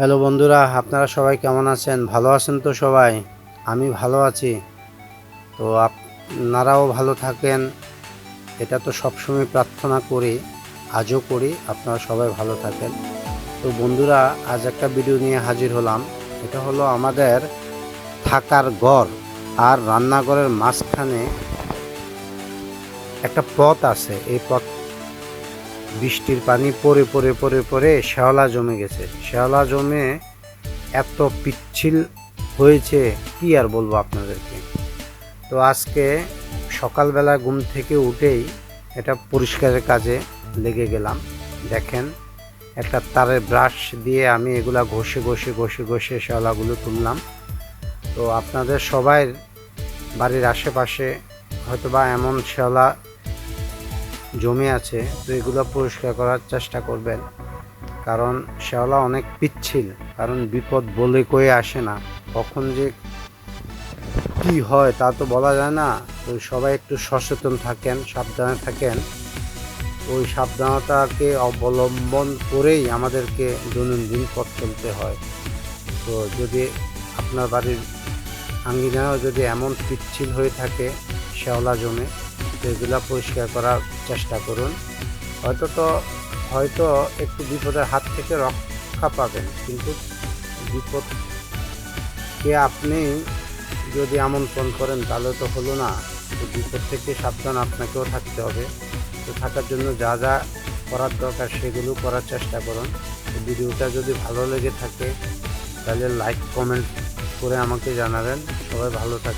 Hello বন্ধুরা, আপনারা সবাই কেমন আছেন? ভালো আছেন তো সবাই? আমি ভালো আছি। তো আপনারাও ভালো থাকেন। এটা তো সবসময় প্রার্থনা করি, আজও করি, আপনারা সবাই ভালো থাকেন। তো বন্ধুরা, আজ একটা ভিডিও নিয়ে হাজির হলাম। এটা হলো আমাদের থাকার ঘর আর রান্নাঘরের মাঝখানে একটা পথ আছে। এই পথ বৃষ্টির পানি পরে পরে পরে পড়ে শ্যাওলা জমে গেছে। শ্যাওলা জমে এত পিচ্ছিল হয়েছে, কি আর বলব আপনাদেরকে? তো আজকে সকালবেলা ঘুম থেকে উঠেই এটা পরিষ্কারের কাজে লেগে গেলাম। দেখেন, একটা তারের ব্রাশ দিয়ে আমি এগুলা ঘষে ঘষে ঘষে ঘষে শ্যাওলাগুলো তুললাম। তো আপনাদের সবাই বাড়ির আশেপাশে হয়তোবা এমন শ্যাওলা জমে আছে, তো এগুলো পরিষ্কার করার চেষ্টা করবেন। কারণ শ্যাওলা অনেক পিচ্ছিল, কারণ বিপদ বলে কয়ে আসে না। কখন যে কি হয় তা তো বলা যায় না। তো সবাই একটু সচেতন থাকেন, সাবধানে থাকেন। ওই সাবধানতাকে অবলম্বন করেই আমাদেরকে দৈনন্দিন পথ চলতে হয়। তো যদি আপনার বাড়ির আঙ্গিনাও যদি এমন পিচ্ছিল হয়ে থাকে, শ্যাওলা জমে এগুলা পরিষ্কার করার চেষ্টা করুন। হয়তো তো, হয়তো একটু বিপদের হাত থেকে রক্ষা পাবেন, কিন্তু বিপদকে আপনি যদি আমন্ত্রণ করেন, তাহলে তো হলো না। তো বিপদ থেকে সাবধান আপনাকেও থাকতে হবে। তো থাকার জন্য যা যা করার দরকার, সেগুলো করার চেষ্টা করুন। ভিডিওটা যদি ভালো লেগে থাকে, তাহলে লাইক কমেন্ট করে আমাকে জানাবেন। সবাই ভালো থাকবে